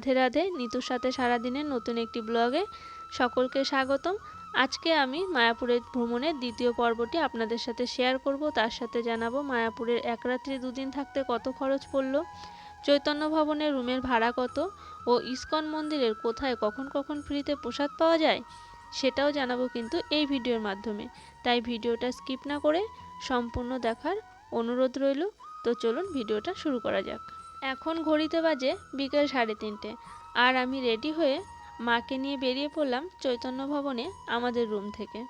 রাধে রাধে, নিতুর সাথে সারাদিনের নতুন একটি ব্লগে সকলকে স্বাগতম। আজকে আমি মায়াপুরের ভ্রমণের দ্বিতীয় পর্বটি আপনাদের সাথে শেয়ার করব। তার সাথে জানাব মায়াপুরের এক রাত্রি দুদিন থাকতে কত খরচ পড়ল, চৈতন্য ভবনের রুমের ভাড়া কত ও ইস্কন মন্দিরের কোথায় কখন কখন ফ্রিতে প্রসাদ পাওয়া যায় সেটাও জানাব কিন্তু এই ভিডিওর মাধ্যমে। তাই ভিডিওটা স্কিপ না করে সম্পূর্ণ দেখার অনুরোধ রইল। তো চলুন ভিডিওটা শুরু করা যাক। এখন ঘড়িতে বাজে বিকেল সাড়ে তিনটে। আর আমি রেডি হয়ে মাকে নিয়ে বেরিয়ে পড়লাম চৈতন্য ভবনে আমাদের রুম থেকে।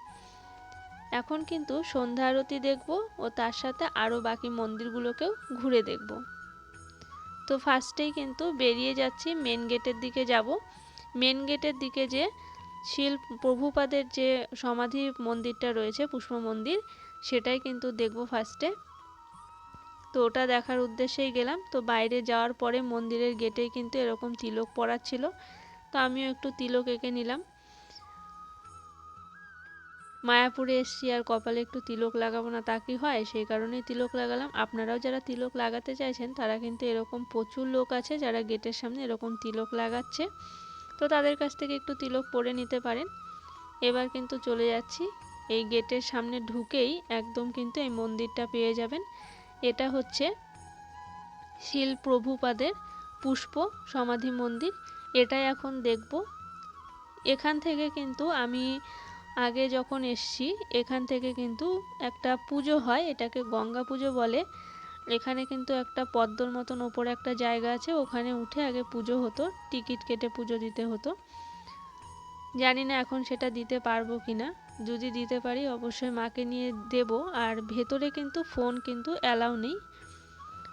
এখন কিন্তু সন্ধ্যা আরতি দেখব ও তার সাথে আরও বাকি মন্দিরগুলোকেও ঘুরে দেখব। তো ফার্স্টেই কিন্তু বেরিয়ে যাচ্ছি মেন গেটের দিকে যাব। মেন গেটের দিকে যে শিল প্রভুপাদের যে সমাধি মন্দিরটা রয়েছে, পুষ্প মন্দির, সেটাই কিন্তু দেখব ফার্স্টে। তো ওটা দেখার উদ্দেশ্যেই গেলাম। তো বাইরে যাওয়ার পরে মন্দিরের গেটেই কিন্তু এরকম তিলক পড়াচ্ছিল তো আমিও একটু তিলক এঁকে নিলাম। মায়াপুরে এসছি আর কপালে একটু তিলক লাগাবো না তা কি হয়? সেই কারণেই তিলক লাগালাম। আপনারাও যারা তিলক লাগাতে চাইছেন, তারা কিন্তু এরকম প্রচুর লোক আছে যারা গেটের সামনে এরকম তিলক লাগাচ্ছে। তো তাদের কাছ থেকে একটু তিলক পরে নিতে পারেন। এবার কিন্তু চলে যাচ্ছি। এই গেটের সামনে ঢুকেই একদম কিন্তু এই মন্দিরটা পেয়ে যাবেন। এটা হচ্ছে শিল প্রভুপাদের পুষ্প সমাধি মন্দির। এটাই এখন দেখব। এখান থেকে কিন্তু আমি আগে যখন এসছি, এখান থেকে কিন্তু একটা পুজো হয়, এটাকে গঙ্গা পুজো বলে। এখানে কিন্তু একটা পদ্মর মতন ওপরে একটা জায়গা আছে, ওখানে উঠে আগে পুজো হতো, টিকিট কেটে পুজো দিতে হতো। জানি না এখন সেটা দিতে পারব কি না যদি দিতে পারি, অবশ্যই মাকে নিয়ে দেব। আর ভেতরে কিন্তু ফোন কিন্তু অ্যালাউ নেই।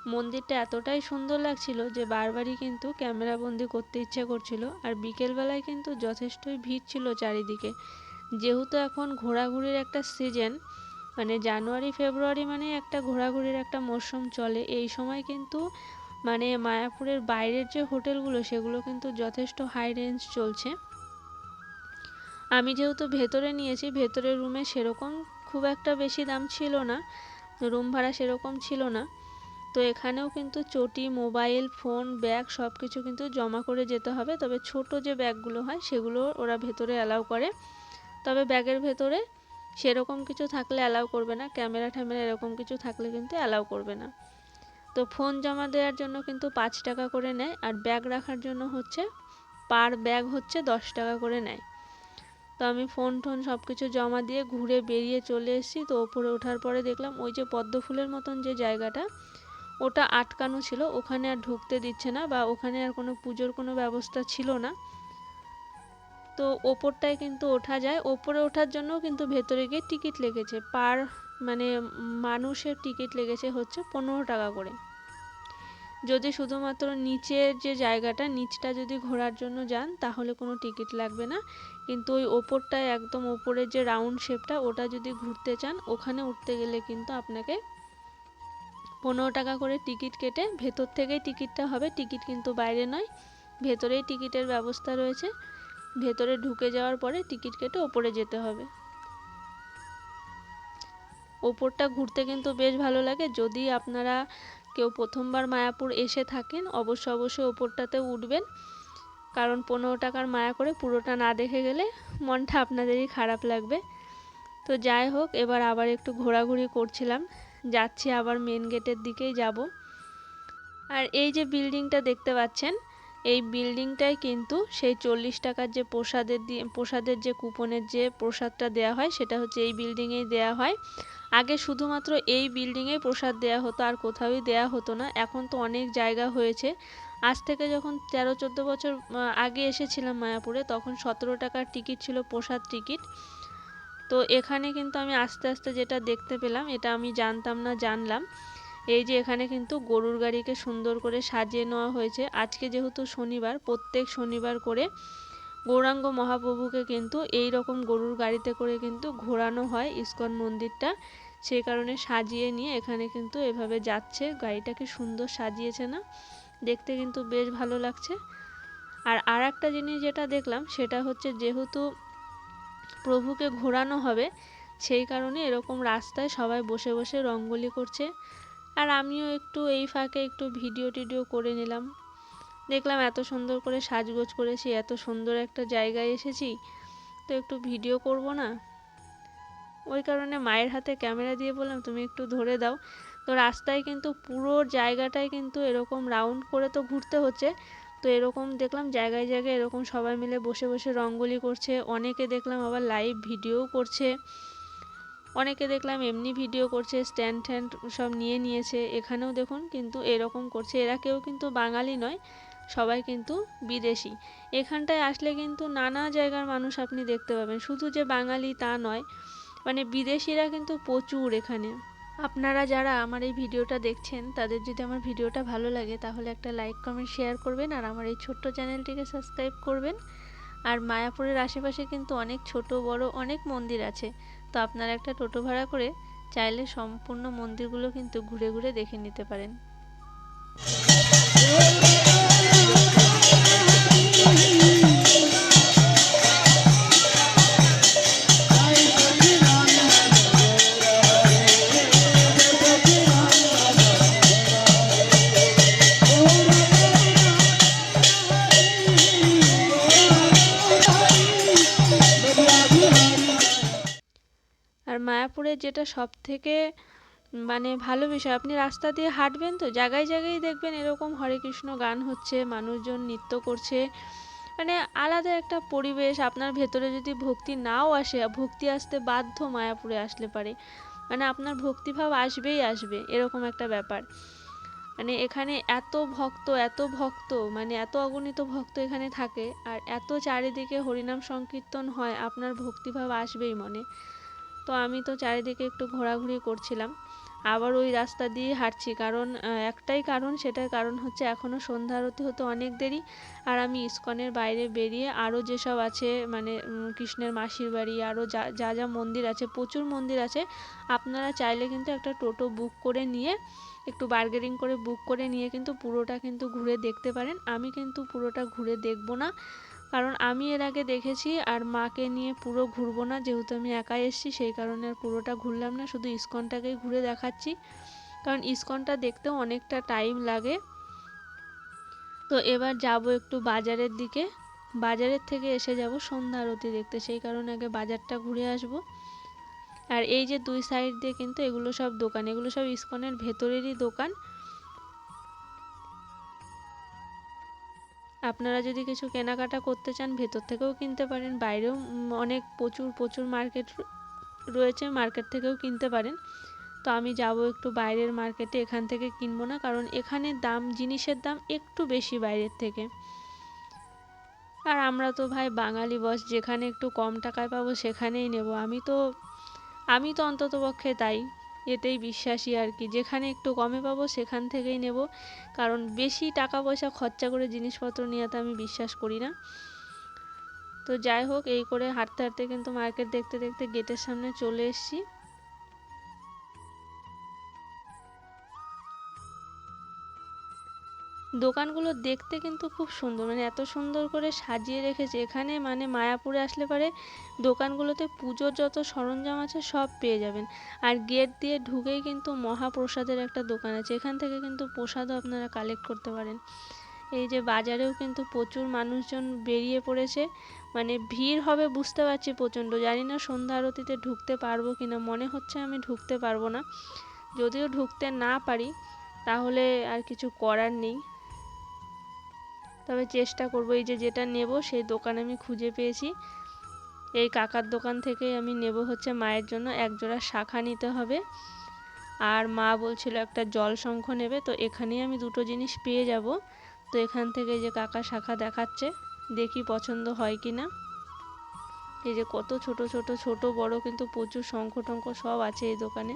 মন্দিরটা এতটাই সুন্দর লাগছিল যে বারবারই কিন্তু ক্যামেরা বন্দি করতে ইচ্ছে করছিল। আর বিকেলবেলায় কিন্তু যথেষ্টই ভিড় ছিল চারিদিকে। যেহেতু এখন ঘোরাঘুরির একটা সিজন মানে জানুয়ারি, ফেব্রুয়ারি মানে একটা ঘোরাঘুরির একটা মরশুম চলে, এই সময় কিন্তু মানে মায়াপুরের বাইরের যে হোটেলগুলো, সেগুলো কিন্তু যথেষ্ট হাই রেঞ্জ চলছে। আমি যেহেতু ভেতরে নিয়েছি, ভেতরের রুমে সেরকম খুব একটা বেশি দাম ছিল না, রুম ভাড়া সেরকম ছিল না। তো এখানেও কিন্তু চটি, মোবাইল, ফোন, ব্যাগ সব কিছু কিন্তু জমা করে যেতে হবে। তবে ছোট যে ব্যাগগুলো হয়, সেগুলো ওরা ভেতরে অ্যালাউ করে। তবে ব্যাগের ভেতরে সেরকম কিছু থাকলে অ্যালাউ করবে না, ক্যামেরা ট্যামেরা এরকম কিছু থাকলে কিন্তু অ্যালাউ করবে না। তো ফোন জমা দেওয়ার জন্য কিন্তু পাঁচ টাকা করে নেয়, আর ব্যাগ রাখার জন্য হচ্ছে, পার ব্যাগ হচ্ছে দশ টাকা করে নেয়। তো আমি ফোন টোন সব কিছু জমা দিয়ে ঘুরে বেরিয়ে চলে এসেছি। তো ওপরে ওঠার পরে দেখলাম ওই যে পদ্ম ফুলের মতন যে জায়গাটা, ওটা আটকানো ছিল। ওখানে আর ঢুকতে দিচ্ছে না বা ওখানে আর কোনো পুজোর কোনো ব্যবস্থা ছিল না। তো ওপরটায় কিন্তু ওঠা যায়। ওপরে ওঠার জন্য কিন্তু ভেতরে গিয়ে টিকিট লেগেছে। পার মানে মানুষের টিকিট লেগেছে হচ্ছে পনেরো টাকা করে। যদি শুধুমাত্র নিচের যে জায়গাটা, নিচটা যদি ঘোরার জন্য যান, তাহলে কোনো টিকিট লাগবে না। কিন্তু ওই ওপরটায় একদম ওপরের যে রাউন্ড শেপটা, ওটা যদি ঘুরতে চান, ওখানে উঠতে গেলে কিন্তু আপনাকে পনেরো টাকা করে টিকিট কেটে, ভেতর থেকেই টিকিটটা হবে। টিকিট কিন্তু বাইরে নয়, ভেতরেই টিকিটের ব্যবস্থা রয়েছে। ভেতরে ঢুকে যাওয়ার পরে টিকিট কেটে ওপরে যেতে হবে। ওপরটা ঘুরতে কিন্তু বেশ ভালো লাগে। যদি আপনারা কেউ প্রথমবার মায়াপুর এসে থাকেন, অবশ্য অবশ্যই ওপরটাতে উঠবেন। কারণ পনেরো টাকার মায়া করে পুরোটা না দেখে গেলে মনটা আপনাদেরই খারাপ লাগবে। তো যাই হোক, এবার আবার একটু ঘোরাঘুরি করছিলাম। যাচ্ছি আবার মেন গেটের দিকেই যাব। আর এই যে বিল্ডিংটা দেখতে পাচ্ছেন এই বিল্ডিংটাই কিন্তু সেই চল্লিশ টাকার যে প্রসাদের দিয়ে, প্রসাদের যে কুপনের যে প্রসাদটা দেওয়া হয়, সেটা হচ্ছে এই বিল্ডিংয়েই দেওয়া হয়। আগে শুধুমাত্র এই বিল্ডিংয়েই প্রসাদ দেওয়া হতো, আর কোথাওই দেওয়া হতো না। এখন তো অনেক জায়গা হয়েছে। আজ থেকে যখন তেরো, চোদ্দ বছর আগে এসেছিলাম মায়াপুরে, তখন সতেরো টাকার টিকিট ছিল প্রসাদ টিকিট। তো এখানে কিন্তু আমি আস্তে আস্তে যেটা দেখতে পেলাম, এটা আমি জানতাম না, জানলাম। এই যে এখানে কিন্তু গরুর গাড়িকে সুন্দর করে সাজিয়ে নেওয়া হয়েছে। আজকে যেহেতু শনিবার, প্রত্যেক শনিবার করে গৌরাঙ্গ মহাপ্রভুকে কিন্তু এই রকম গরুর গাড়িতে করে কিন্তু ঘোরানো হয় ইস্কন মন্দিরটা। সেই কারণে সাজিয়ে নিয়ে এখানে কিন্তু এভাবে যাচ্ছে। গাড়িটাকে সুন্দর সাজিয়েছে না। দেখতে কিন্তু বেশ ভালো লাগছে। আর আর একটা জিনিস যেটা দেখলাম, সেটা হচ্ছে যেহেতু প্রভুকে ঘোরানো হবে, সেই কারণে এরকম রাস্তায় সবাই বসে বসে রঙ্গোলি করছে। আর আমিও একটু এই ফাঁকে একটু ভিডিও টিডিও করে নিলাম। দেখলাম এত সুন্দর করে সাজগোজ করেছি এত সুন্দর একটা জায়গায় এসেছি, তো একটু ভিডিও করব না? ওই কারণে মায়ের হাতে ক্যামেরা দিয়ে বললাম, তুমি একটু ধরে দাও। তো রাস্তায় কিন্তু পুরো জায়গাটায় কিন্তু এরকম রাউন্ড করে তো ঘুরতে হচ্ছে। তো এরকম দেখলাম জায়গায় জায়গায় এরকম সবাই মিলে বসে বসে রঙ্গোলি করছে। অনেকে দেখলাম আবার লাইভ ভিডিও করছে। অনেকে দেখলাম এমনি ভিডিও করছে স্ট্যান্ড ট্যান্ড সব নিয়ে নিয়েছে, এখানেও দেখুন কিন্তু এরকম করছে। এরা কেউ কিন্তু বাঙালি নয়, সবাই কিন্তু বিদেশি। এখানটায় আসলে কিন্তু নানা জায়গার মানুষ আপনি দেখতে পাবেন। শুধু যে বাঙালি তা নয় মানে বিদেশিরা কিন্তু প্রচুর এখানে। আপনারা যারা আমার এই ভিডিওটা দেখছেন, তাদের যদি আমার ভিডিওটা ভালো লাগে, তাহলে একটা লাইক কমেন্ট শেয়ার করবেন আর আমার এই ছোট্ট চ্যানেলটিকে সাবস্ক্রাইব করবেন। আর মায়াপুরের আশেপাশে কিন্তু অনেক ছোট, বড় অনেক মন্দির আছে। তো আপনারা একটা টোটো ভাড়া করে চাইলে সম্পূর্ণ মন্দিরগুলো কিন্তু ঘুরে ঘুরে দেখে নিতে পারেন। মায়াপুরের যেটা সব থেকে মানে ভালো বিষয়। আপনি রাস্তা দিয়ে হাঁটবেন তো, জায়গায় জায়গায় দেখবেন এরকম হরে কৃষ্ণ গান হচ্ছে, মানুষজন নৃত্য করছে। মানে আলাদা একটা পরিবেশ, আপনার ভেতরে যদি ভক্তি নাও আসে ভক্তি আসতে বাধ্য মায়াপুরে আসলে পারে। মানে আপনার ভক্তিভাব আসবেই আসবে, এরকম একটা ব্যাপার। মানে এখানে এত ভক্ত এত ভক্ত মানে এত অগণিত ভক্ত এখানে থাকে, আর এত চারিদিকে হরিনাম সংকীর্তন হয়, আপনার ভক্তিভাব আসবেই মনে। তো আমি তো চারিদিকে একটু ঘোরাঘুরি করছিলাম। আবার ওই রাস্তা দিয়ে হাঁটছি কারণ একটাই কারণ সেটার কারণ হচ্ছে এখনও সন্ধ্যা আরতি হতে অনেক দেরি আর আমি ইস্কনের বাইরে বেরিয়ে আরও যেসব আছে মানে কৃষ্ণের মাসির বাড়ি, আরও যা যা যা মন্দির আছে, প্রচুর মন্দির আছে, আপনারা চাইলে কিন্তু একটা টোটো বুক করে নিয়ে, একটু বার্গেনিং করে বুক করে নিয়ে কিন্তু পুরোটা কিন্তু ঘুরে দেখতে পারেন। আমি কিন্তু পুরোটা ঘুরে দেখব না। কারণ আমি এর আগে দেখেছি আর মাকে নিয়ে পুরো ঘুরবো না, যেহেতু আমি একাই এসেছি, সেই কারণে আর পুরোটা ঘুরলাম না, শুধু ইস্কনটাকেই ঘুরে দেখাচ্ছি। কারণ ইস্কনটা দেখতেও অনেকটা টাইম লাগে। তো এবার যাব একটু বাজারের দিকে। বাজারের থেকে এসে যাব সন্ধ্যা আরতি দেখতে, সেই কারণে আগে বাজারটা ঘুরে আসব। আর এই যে দুই সাইড দিয়ে কিন্তু এগুলো সব দোকান, এগুলো সব ইস্কনের ভেতরেরই দোকান। আপনারা যদি কিছু কেনাকাটা করতে চান, ভেতর থেকেও কিনতে পারেন, বাইরেও অনেক প্রচুর প্রচুর মার্কেট রয়েছে মার্কেট থেকেও কিনতে পারেন। তো আমি যাব একটু বাইরের মার্কেটে এখান থেকে কিনবো না, কারণ এখানে দাম, জিনিসের দাম একটু বেশি বাইরের থেকে। আর আমরা তো ভাই বাঙালি বস যেখানে একটু কম টাকায় পাবো সেখানেই নেব। আমি তো আমি তো অন্তত পক্ষে তাই। এতেই বিশ্বাসী আর কি। যেখানে একটু কমে পাবো, সেখান থেকেই নেব। কারণ বেশি টাকা পয়সা খরচা করে জিনিসপত্র নেওয়াতে আমি বিশ্বাস করি না। তো যাই হোক, এই করে হাঁটতে হাঁটতে কিন্তু মার্কেট দেখতে দেখতে গেটের সামনে চলে এসেছি। দোকানগুলো দেখতে কিন্তু খুব সুন্দর। মানে এত সুন্দর করে সাজিয়ে রেখেছে। এখানে মানে মায়াপুরে আসলে পারে দোকানগুলোতে পুজোর যত সরঞ্জাম আছে সব পেয়ে যাবেন। আর গেট দিয়ে ঢুকেই কিন্তু মহাপ্রসাদের একটা দোকান আছে। এখান থেকে কিন্তু প্রসাদও আপনারা কালেক্ট করতে পারেন। এই যে বাজারেও কিন্তু প্রচুর মানুষজন বেরিয়ে পড়েছে। মানে ভিড় হবে বুঝতে পারছি প্রচণ্ড। জানি না সন্ধ্যা আরতিতে ঢুকতে পারব কি না মনে হচ্ছে আমি ঢুকতে পারব না। যদিও ঢুকতে না পারি, তাহলে আর কিছু করার নেই। তবে চেষ্টা করব, এই যে যেটা নেব সেই দোকান আমি খুঁজে পেয়েছি। এই কাকার দোকান থেকেই আমি নেব হচ্ছে মায়ের জন্য, এক জোড়া শাখা নিতে হবে। আর মা বলছিল একটা জল শঙ্খ নেবে, তো এখানেই আমি দুটো জিনিস পেয়ে যাব। তো এখান থেকে যে কাকা শাখা দেখাচ্ছে, দেখি পছন্দ হয় কি না এই যে কত ছোট ছোট ছোট বড় কিন্তু প্রচুর শঙ্খ টঙ্খ সব আছে এই দোকানে।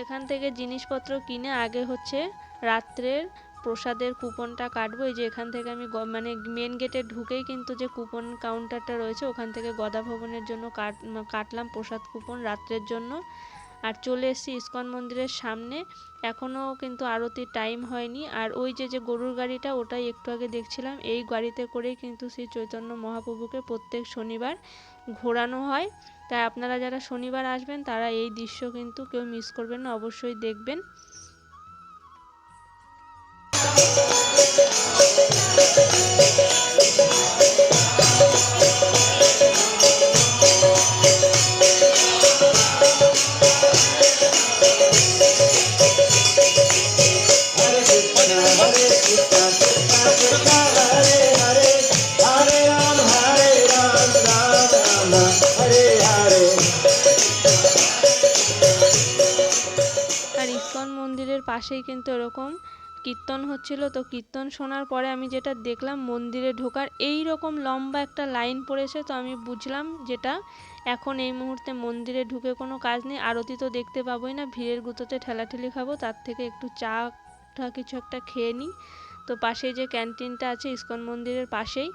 এখান থেকে জিনিসপত্র কিনে আগে হচ্ছে রাত্রের প্রসাদের কুপনটা কাটবো। এই যে এখান থেকে আমি মানে মেন গেটে ঢুকেই কিন্তু যে কুপন কাউন্টারটা রয়েছে, ওখান থেকে গদা ভবনের জন্য কাট কাটলাম প্রসাদ কুপন রাত্রের জন্য। আর চলে এসেছি ইস্কন মন্দিরের সামনে। এখনও কিন্তু আরতির টাইম হয়নি। আর ওই যে যে গরুর গাড়িটা, ওটাই একটু আগে দেখছিলাম। এই গাড়িতে করেই কিন্তু শ্রী চৈতন্য মহাপ্রভুকে প্রত্যেক শনিবার ঘোরানো হয়। তাই আপনারা যারা শনিবার আসবেন, তারা এই দৃশ্য কিন্তু কেউ মিস করবেন না। অবশ্যই দেখবেন। আর মন্দিরের পাশেই কিন্তু এরকম কীর্তন হচ্ছিল। তো কীর্তন শোনার পরে আমি যেটা দেখলাম, মন্দিরে ঢোকার এই রকম লম্বা একটা লাইন পড়েছে। তো আমি বুঝলাম যেটা, এখন এই মুহূর্তে মন্দিরে ঢুকে কোনো কাজ নেই, আরতি তো দেখতে পাবোই না, ভিড়ের গুঁতোতে ঠেলাঠেলি খাব, তার থেকে একটু চা টা কিছু একটা খেয়ে নিই। তো পাশেই যে ক্যান্টিনটা আছে, ইস্কন মন্দিরের পাশেই,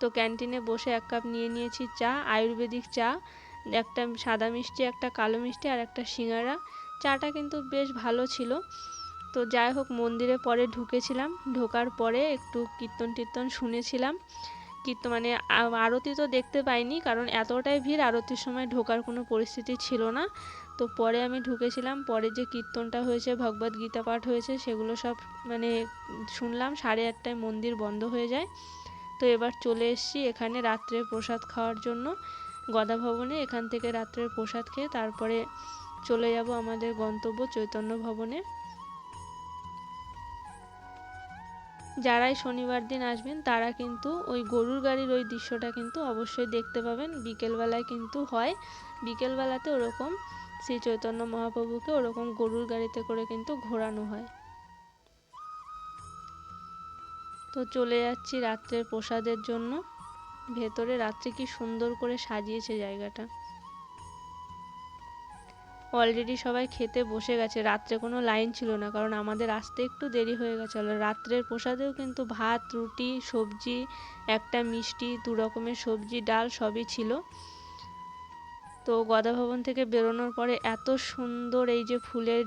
তো ক্যান্টিনে বসে এক কাপ নিয়ে নিয়েছি চা, আয়ুর্বেদিক চা, একটা সাদা মিষ্টি, একটা কালো মিষ্টি আর একটা সিঙ্গারা। চাটা কিন্তু বেশ ভালো ছিল। তো যাই হোক, মন্দিরে পরে ঢুকেছিলাম। ঢোকার পরে একটু কীর্তন টীর্তন শুনেছিলাম। কীর্তন মানে আরতি তো দেখতে পাইনি, কারণ এতটাই ভিড় আরতির সময় ঢোকার কোনো পরিস্থিতি ছিল না। তো পরে আমি ঢুকেছিলাম, পরে যে কীর্তনটা হয়েছে ভগবদ গীতা পাঠ হয়েছে, সেগুলো সব মানে শুনলাম, সাড়ে আটটায় মন্দির বন্ধ হয়ে যায়। তো এবার চলে এসেছি এখানে রাত্রে প্রসাদ খাওয়ার জন্য। গদা ভবনে, এখান থেকে রাত্রের প্রসাদ খেয়ে তারপরে চলে যাব আমাদের গন্তব্য চৈতন্য ভবনে। যারাই শনিবার দিন আসবেন, তারা কিন্তু ওই গরুর গাড়ির ওই দৃশ্যটা কিন্তু অবশ্যই দেখতে পাবেন। বিকেলবেলায় কিন্তু হয়। বিকেলবেলাতে ওরকম শ্রী চৈতন্য মহাপ্রভুকে ওরকম গরুর গাড়িতে করে কিন্তু ঘোরানো হয়। তো চলে যাচ্ছি রাত্রের প্রসাদের জন্য। ভেতরে রাত্রে কি সুন্দর করে সাজিয়েছে জায়গাটা। অলরেডি সবাই খেতে বসে গেছে। রাত্রে কোনো লাইন ছিল না, কারণ আমাদের আসতে একটু দেরি হয়ে গেছিল রাত্রের প্রসাদেও কিন্তু ভাত, রুটি, সবজি, একটা মিষ্টি, দু রকমের সবজি, ডাল সবই ছিল। তো গদা ভবন থেকে বেরোনোর পরে এত সুন্দর এই যে ফুলের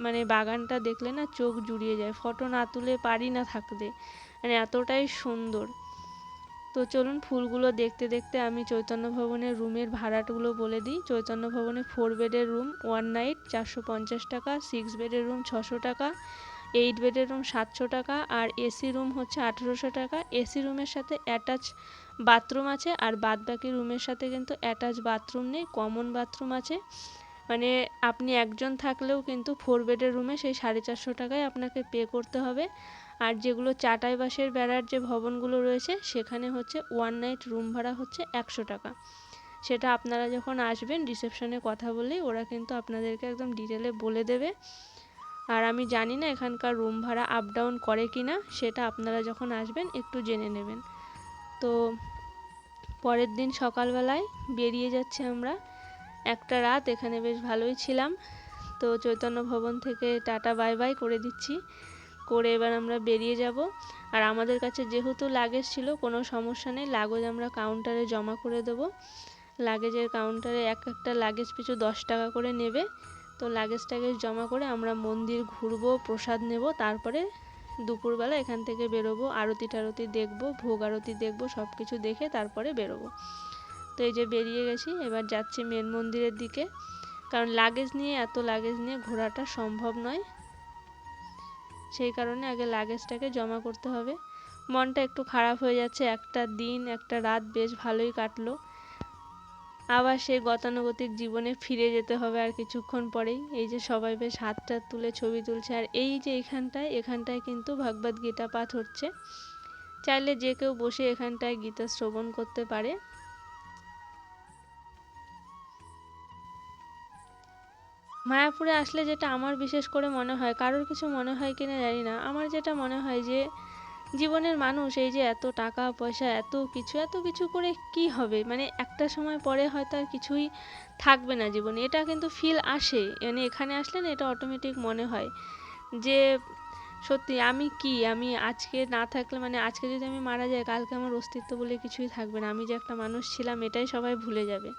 মানে বাগানটা দেখলে না চোখ জুড়িয়ে যায়। ফটো না তুলে পারি না থাকতে। মানে এতটাই সুন্দর। তো চলুন ফুলগুলো দেখতে দেখতে আমি চৈতন্য ভবনের রুমের ভাড়াগুলো বলে দিই। চৈতন্য ভবনে ফোর বেডের রুম ওয়ান নাইট চারশো পঞ্চাশ টাকা সিক্স বেডের রুম ছশো টাকা এইট বেডের রুম সাতশো টাকা, আর এসি রুম হচ্ছে আঠেরোশো টাকা। এসি রুমের সাথে অ্যাটাচ বাথরুম আছে, আর বাদ বাকি রুমের সাথে কিন্তু অ্যাটাচ বাথরুম নেই কমন বাথরুম আছে। মানে আপনি একজন থাকলেও কিন্তু ফোর বেডের রুমে সেই সাড়ে চারশো টাকায় আপনাকে পে করতে হবে। আর যেগুলো চাটাই বাঁশের বেড়ার যে ভবনগুলো রয়েছে, সেখানে হচ্ছে ওয়ান নাইট রুম ভাড়া হচ্ছে একশো টাকা। সেটা আপনারা যখন আসবেন রিসেপশনে কথা বলেই ওরা কিন্তু আপনাদেরকে একদম ডিটেলে বলে দেবে। আর আমি জানি না এখানকার রুম ভাড়া আপ ডাউন করে কি না সেটা আপনারা যখন আসবেন, একটু জেনে নেবেন। তো পরের দিন সকালবেলায় বেরিয়ে যাচ্ছে আমরা। একটা রাত, এখানে বেশ ভালোই ছিলাম। তো চৈতন্য ভবন থেকে টাটা বাই বাই করে দিচ্ছি। করে এবার আমরা বেরিয়ে যাব। আর আমাদের কাছে যেহেতু লাগেজ ছিল, কোনো সমস্যা নেই। লাগেজ আমরা কাউন্টারে জমা করে দেব। লাগেজের কাউন্টারে এক একটা লাগেজ পিছু দশ টাকা করে নেবে। তো লাগেজ টাগেজ জমা করে আমরা মন্দির ঘুরবো, প্রসাদ নেব, তারপরে দুপুরবেলা এখান থেকে বেরোবো, আরতি টারতি দেখব, ভোগ আরতি দেখব সব কিছু দেখে তারপরে বেরোবো। তো এই যে বেরিয়ে গেছি, এবার যাচ্ছি মেন মন্দিরের দিকে। কারণ লাগেজ নিয়ে, এত লাগেজ নিয়ে ঘোরাটা সম্ভব নয়। সেই কারণে আগে লাগেজটাকে জমা করতে হবে। মনটা একটু খারাপ হয়ে যাচ্ছে, একটা দিন, একটা রাত বেশ ভালোই কাটলো। আবার সেই গতানুগতিক জীবনে ফিরে যেতে হবে আর কিছুক্ষণ পরেই। এই যে সবাই বেশ হাত টাত তুলে ছবি তুলছে, আর এই যে এখানটায় এখানটায় কিন্তু ভগবদ গীতা পাঠ হচ্ছে। চাইলে যে কেউ বসে এখানটায় গীতা শ্রবণ করতে পারে। মায়াপুরে আসলে যেটা আমার বিশেষ করে মনে হয়, কারোর কিছু মনে হয় কিনা জানি না। আমার যেটা মনে হয় যে, জীবনের মানুষ এই যে এত টাকা, পয়সা, এত কিছু এত কিছু করে কি হবে? মানে একটা সময় পরে হয়তো আর কিছুই থাকবে না জীবনে। এটা কিন্তু ফিল আসে। মানে এখানে আসলে না এটা অটোমেটিক মনে হয় যে, সত্যি আমি কি? আমি আজকে না থাকলে মানে আজকে যদি আমি মারা যাই, কালকে আমার অস্তিত্ব বলে কিছুই থাকবে না। আমি যে একটা মানুষ ছিলাম, এটাই সবাই ভুলে যাবে।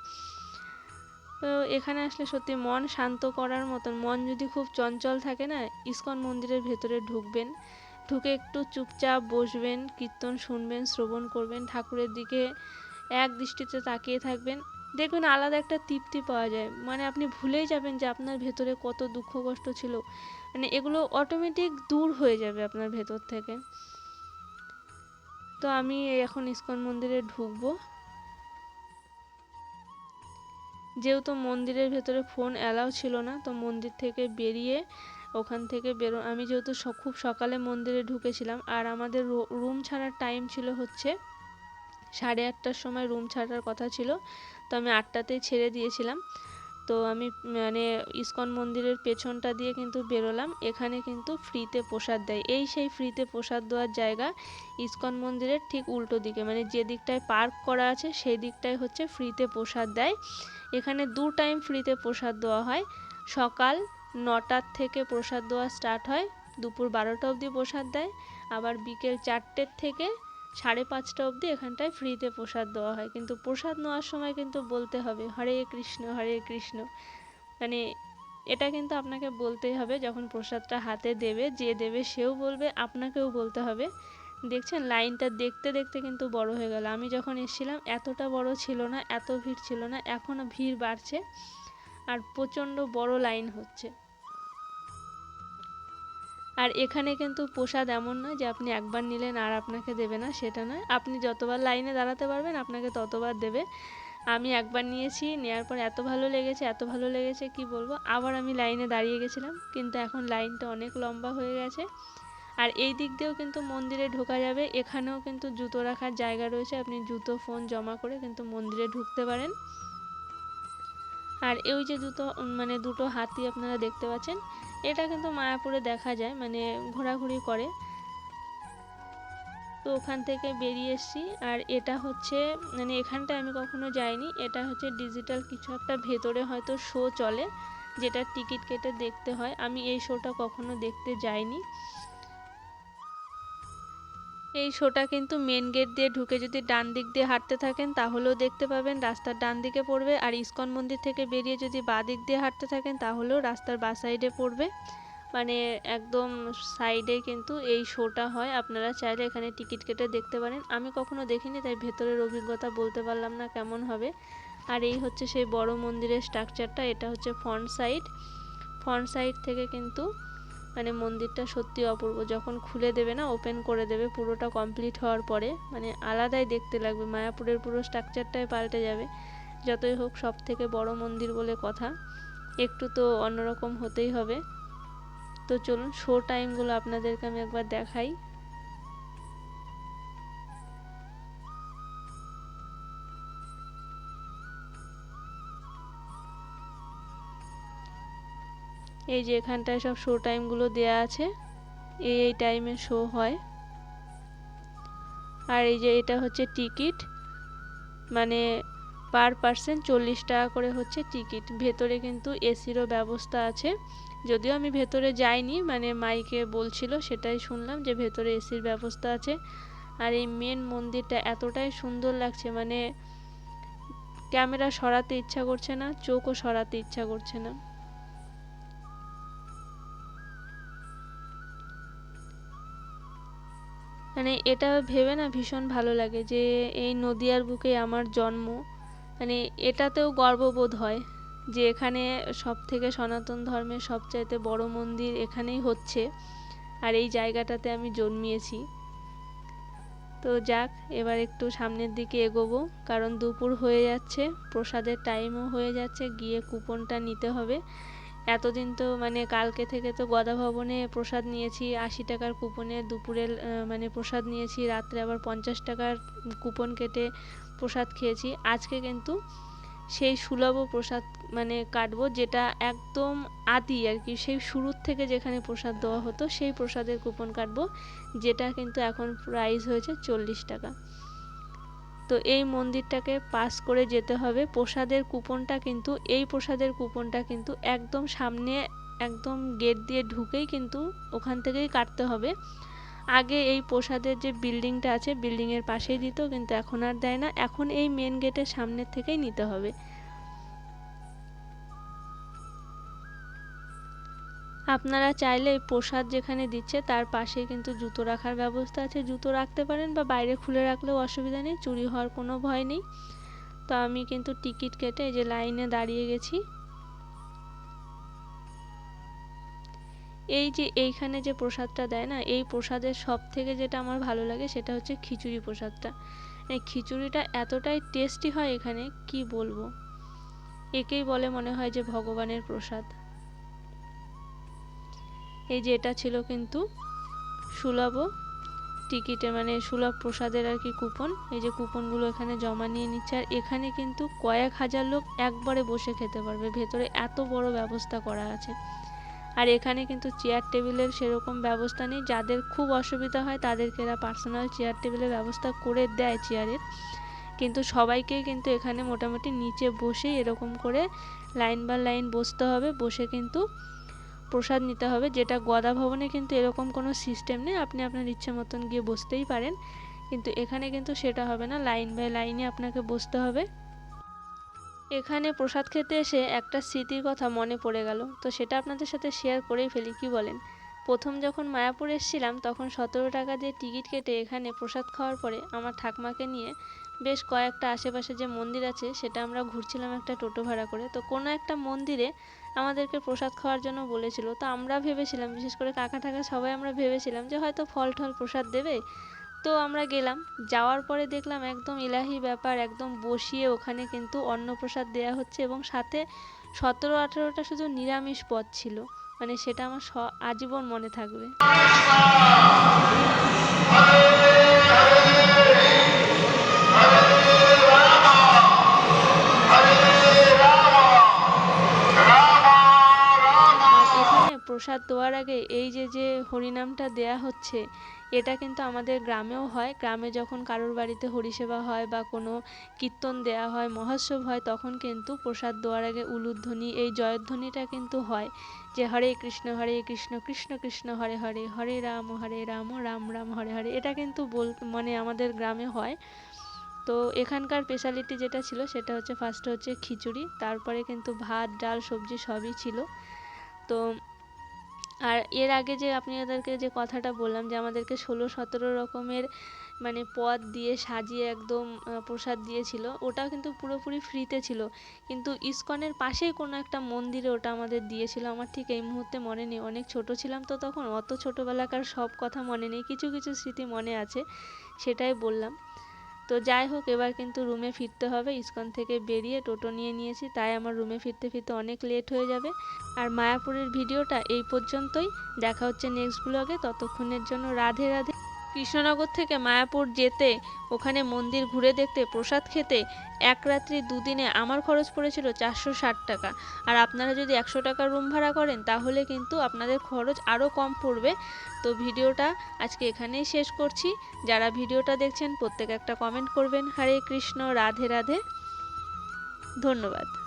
তো এখানে আসলে সত্যি মন শান্ত করার মতন, মন যদি খুব চঞ্চল থাকে না, ইস্কন মন্দিরের ভেতরে ঢুকবেন, ঢুকে একটু চুপচাপ বসবেন, কীর্তন শুনবেন, শ্রবণ করবেন, ঠাকুরের দিকে এক দৃষ্টিতে তাকিয়ে থাকবেন। দেখবেন আলাদা একটা তৃপ্তি পাওয়া যায়। মানে আপনি ভুলেই যাবেন যে আপনার ভেতরে কত দুঃখ কষ্ট ছিল। মানে এগুলো অটোমেটিক দূর হয়ে যাবে আপনার ভেতর থেকে। তো আমি এখন ইস্কন মন্দিরে ঢুকবো। যেহেতু মন্দিরের ভেতরে ফোন অ্যালাউ ছিল না, তো মন্দির থেকে বেরিয়ে ওখান থেকে বেরো আমি যেহেতু খুব সকালে মন্দিরে ঢুকেছিলাম, আর আমাদের রুম ছাড়ার টাইম ছিল হচ্ছে সাড়ে আটটার সময় রুম ছাড়ার কথা ছিল, তো আমি আটটাতেই ছেড়ে দিয়েছিলাম। তো আমি মানে ইস্কন মন্দিরের পেছনটা দিয়ে কিন্তু বেরোলাম। এখানে কিন্তু ফ্রিতে প্রসাদ দেয়। এই সেই ফ্রিতে প্রসাদ দেওয়ার জায়গা ইস্কন মন্দিরের ঠিক উল্টো দিকে। মানে যে দিকটায় পার্ক করা আছে সেই দিকটায় হচ্ছে ফ্রিতে প্রসাদ দেয়। এখানে দু টাইম ফ্রিতে প্রসাদ দেওয়া হয়। সকাল নটার থেকে প্রসাদ দেওয়া স্টার্ট হয়। দুপুর বারোটা অবধি প্রসাদ দেয়। আবার বিকেল চারটের থেকে সাড়ে পাঁচটা অবধি এখানটায় ফ্রিতে প্রসাদ দেওয়া হয়। কিন্তু প্রসাদ নেওয়ার সময় কিন্তু বলতে হবে, হরে কৃষ্ণ হরে কৃষ্ণ। মানে এটা কিন্তু আপনাকে বলতেই হবে, যখন প্রসাদটা হাতে দেবে, যে দেবে সেও বলবে, আপনাকেও বলতে হবে। দেখছেন? লাইনটা দেখতে দেখতে কিন্তু বড় হয়ে গেল। আমি যখন এসেছিলাম, এতটা বড় ছিল না, এত ভিড় ছিল না এখনও ভিড় বাড়ছে। আর প্রচণ্ড বড় লাইন হচ্ছে। আর এখানে কিন্তু প্রসাদ এমন নয় যে আপনি একবার নিলেন আর আপনাকে দেবে না, সেটা নয়। আপনি যতবার লাইনে দাঁড়াতে পারবেন, আপনাকে ততবার দেবে। আমি একবার নিয়েছি নেওয়ার পর এত ভালো লেগেছে, এত ভালো লেগেছে, কি বলব? আবার আমি লাইনে দাঁড়িয়ে গেছিলাম, কিন্তু এখন লাইনটা অনেক লম্বা হয়ে গেছে। আর এই দিক দিয়েও কিন্তু মন্দিরে ঢোকা যাবে। এখানেও কিন্তু জুতো রাখার জায়গা রয়েছে। আপনি জুতো, ফোন জমা করে কিন্তু মন্দিরে ঢুকতে পারেন। আর ওই যে দুটো মানে দুটো হাতি আপনারা দেখতে পাচ্ছেন, এটা কিন্তু মায়াপুরে দেখা যায় মানে ঘোরাঘুরি করে। তো ওখান থেকে বেরিয়ে এসেছি, আর এটা হচ্ছে মানে এখানটায় আমি কখনো যাইনি, এটা হচ্ছে ডিজিটাল কিছু একটা ভেতরে হয়তো শো চলে, যেটা টিকিট কেটে দেখতে হয়। আমি এই শোটা কখনো দেখতে যাইনি। এই শোটা কিন্তু মেন গেট দিয়ে ঢুকে যদি ডান দিক দিয়ে হাঁটতে থাকেন, তাহলেও দেখতে পাবেন রাস্তার ডান দিকে পড়বে। আর ইস্কন মন্দির থেকে বেরিয়ে যদি বাঁ দিক দিয়ে হাঁটতে থাকেন, তাহলেও রাস্তার বাঁ সাইডে পড়বে। মানে একদম সাইডে কিন্তু এই শোটা হয়। আপনারা চাইলে এখানে টিকিট কেটে দেখতে পারেন। আমি কখনো দেখিনি, তাই ভেতরের অভিজ্ঞতা বলতে পারলাম না কেমন হবে। আর এই হচ্ছে সেই বড় মন্দিরের স্ট্রাকচারটা এটা হচ্ছে ফ্রন্ট সাইড ফ্রন্ট সাইড থেকে কিন্তু মানে মন্দিরটা সত্যি অপূর্ব। যখন খুলে দেবে না ওপেন করে দেবে, পুরোটা কমপ্লিট হওয়ার পরে মানে আলাদাই দেখতে লাগবে। মায়াপুরের পুরো স্ট্রাকচারটাই পাল্টে যাবে। যতই হোক সব থেকে বড় মন্দির বলে কথা। একটু তো অন্যরকম হতেই হবে। তো চলুন শো টাইমগুলো আপনাদেরকে আমি একবার দেখাই। এই যে এখানটায় সব শো টাইমগুলো দেয়া আছে, এই এই টাইমে শো হয়। আর এই যে এটা হচ্ছে টিকিট মানে পার পার্সন চল্লিশ টাকা করে হচ্ছে টিকিট ভেতরে কিন্তু এসিরও ব্যবস্থা আছে। যদিও আমি ভেতরে যাইনি মানে মাইকে বলছিল, সেটাই শুনলাম যে ভেতরে এসির ব্যবস্থা আছে। আর এই মেন মন্দিরটা এতটাই সুন্দর লাগছে মানে ক্যামেরা সরাতে ইচ্ছা করছে না, চোখও সরাতে ইচ্ছা করছে না। মানে এটা ভেবে না ভীষণ ভালো লাগে যে এই নদিয়ার বুকে আমার জন্ম। মানে এটাতেও গর্ববোধ হয় যে এখানে সব থেকে সনাতন ধর্মের সবচাইতে বড় মন্দির এখানেই হচ্ছে আর এই জায়গাটাতে আমি জন্মিয়েছি। তো যাক, এবার একটু সামনের দিকে এগোবো, কারণ দুপুর হয়ে যাচ্ছে, প্রসাদের টাইমও হয়ে যাচ্ছে, গিয়ে কুপনটা নিতে হবে। এতদিন তো মানে কালকে থেকে তো গদা ভবনে প্রসাদ নিয়েছি, আশি টাকার কুপনে দুপুরের মানে প্রসাদ নিয়েছি, রাত্রে আবার পঞ্চাশ টাকার কুপন কেটে প্রসাদ খেয়েছি। আজকে কিন্তু সেই সুলভ প্রসাদ মানে কাটবো যেটা একদম আদি আর কি। সেই শুরুর থেকে যেখানে প্রসাদ দেওয়া হতো সেই প্রসাদের কুপন কাটবো, যেটা কিন্তু এখন প্রাইস হয়েছে চল্লিশ টাকা। তো এই মন্দিরটাকে পাস করে যেতে হবে। প্রসাদের কুপনটা কিন্তু, এই প্রসাদের কুপনটা কিন্তু একদম সামনে, একদম গেট দিয়ে ঢুকেই কিন্তু ওখান থেকেই কাটতে হবে। আগে এই প্রসাদের যে বিল্ডিংটা আছে বিল্ডিংয়ের পাশেই দিত, কিন্তু এখন আর দেয় না। এখন এই মেন গেটের সামনের থেকেই নিতে হবে। আপনারা চাইলে প্রসাদ যেখানে দিচ্ছে তার পাশে কিন্তু জুতো রাখার ব্যবস্থা আছে। জুতো রাখতে পারেন বা বাইরে খুলে রাখলেও অসুবিধা নেই, চুরি হওয়ার কোনো ভয় নেই। তো আমি কিন্তু টিকিট কেটে এই যে লাইনে দাঁড়িয়ে গেছি। এই যে এইখানে যে প্রসাদটা দেয় না, এই প্রসাদের সব থেকে যেটা আমার ভালো লাগে সেটা হচ্ছে খিচুড়ি প্রসাদটা। এই খিচুড়িটা এতটাই টেস্টি হয় এখানে, কি বলব? একেই বলে মনে হয় যে ভগবানের প্রসাদ। এই যে এটা ছিল কিন্তু সুলভ টিকিটে মানে সুলভ প্রসাদের আর কি কুপন। এই যে কুপনগুলো এখানে জমা নিয়ে নিচ্ছে। আর এখানে কিন্তু কয়েক হাজার লোক একবারে বসে খেতে পারবে। ভেতরে এত বড় ব্যবস্থা করা আছে। আর এখানে কিন্তু চেয়ার টেবিলের সেরকম ব্যবস্থা নেই। যাদের খুব অসুবিধা হয় তাদেরকে এরা পার্সোনাল চেয়ার টেবিলের ব্যবস্থা করে দেয় চেয়ারের কিন্তু সবাইকেই কিন্তু এখানে মোটামুটি নিচে বসে এরকম করে লাইন বা লাইন বসতে হবে। বসে কিন্তু প্রসাদ নিতে হবে, যেটা গদা ভবনে কিন্তু এরকম কোনো সিস্টেম নেই। আপনি আপনার ইচ্ছে মতন গিয়ে বসতেই পারেন। কিন্তু এখানে কিন্তু সেটা হবে না লাইন বাই লাইনে আপনাকে বসতে হবে। এখানে প্রসাদ খেতে এসে একটা স্মৃতির কথা মনে পড়ে গেল। তো সেটা আপনাদের সাথে শেয়ার করেই ফেলি, কি বলেন? প্রথম যখন মায়াপুর এসেছিলাম, তখন সতেরো টাকা দিয়ে টিকিট কেটে এখানে প্রসাদ খাওয়ার পরে আমার ঠাকমাকে নিয়ে বেশ কয়েকটা আশেপাশে যে মন্দির আছে, সেটা আমরা ঘুরছিলাম একটা টোটো ভাড়া করে। তো কোনো একটা মন্দিরে আমাদেরকে প্রসাদ খাওয়ার জন্য বলেছিল তো আমরা ভেবেছিলাম বিশেষ করে কাকা টাকা সবাই আমরা ভেবেছিলাম যে হয়তো ফল টল প্রসাদ দেবে তো আমরা গেলাম যাওয়ার পরে দেখলাম একদম ইলাহি ব্যাপার একদম বসিয়ে ওখানে কিন্তু অন্নপ্রসাদ দেওয়া হচ্ছে এবং সাথে সতেরো আঠেরোটা শুধু নিরামিষ পদ ছিল মানে সেটা আমার স আজীবন মনে থাকবে প্রসাদ দেওয়ার আগে এই যে যে হরিনামটা দেয়া হচ্ছে, এটা কিন্তু আমাদের গ্রামেও হয়। গ্রামে যখন কারোর বাড়িতে হরিসেবা হয় বা কোনো কীর্তন দেয়া হয়, মহোৎসব হয়, তখন কিন্তু প্রসাদ দেওয়ার আগে উলুধ্বনি, এই জয়ধ্বনিটা কিন্তু হয় যে হরে কৃষ্ণ হরে কৃষ্ণ কৃষ্ণ কৃষ্ণ, হরে হরে হরে রাম হরে রাম রাম রাম, হরে হরে। এটা কিন্তু বল মানে আমাদের গ্রামে হয়। তো এখানকার স্পেশালিটি যেটা ছিল, সেটা হচ্ছে ফার্স্টে হচ্ছে খিচুড়ি, তারপরে কিন্তু ভাত, ডাল, সবজি সবই ছিল। তো আর এর আগে যে আপনাদেরকে যে কথাটা বললাম যে আমাদেরকে ষোলো সতেরো রকমের মানে পদ দিয়ে সাজিয়ে একদম প্রসাদ দিয়েছিল, ওটাও কিন্তু পুরোপুরি ফ্রিতে ছিল। কিন্তু ইসকনের পাশেই কোনো একটা মন্দিরে ওটা আমাদের দিয়েছিল। আমার ঠিক এই মুহূর্তে মনে নেই, অনেক ছোট ছিলাম তো তখন, অত ছোটোবেলাকার সব কথা মনে নেই, কিছু কিছু স্মৃতি মনে আছে, সেটাই বললাম। তো যাই হোক, এবার কিন্তু রুমে ফিরতে হবে। ইস্কন থেকে বেরিয়ে টোটো নিয়ে নিয়েছি, তাই আমার রুমে ফিরতে ফিরতে অনেক লেট হয়ে যাবে। আর মায়াপুরের ভিডিওটা এই পর্যন্তই। দেখা হচ্ছে নেক্সট ব্লগে ততক্ষণের জন্য রাধে রাধে। কৃষ্ণনগর থেকে মায়াপুর যেতে, ওখানে মন্দির ঘুরে দেখতে, প্রসাদ খেতে, এক রাত্রি দুদিনে আমার খরচ পড়েছিল চারশো ষাট টাকা। আর আপনারা যদি একশো টাকা রুম ভাড়া করেন, তাহলে কিন্তু আপনাদের খরচ আরও কম পড়বে। তো ভিডিওটা আজকে এখানেই শেষ করছি। যারা ভিডিওটা দেখছেন, প্রত্যেক একটা কমেন্ট করবেন। হরে কৃষ্ণ, রাধে রাধে। ধন্যবাদ।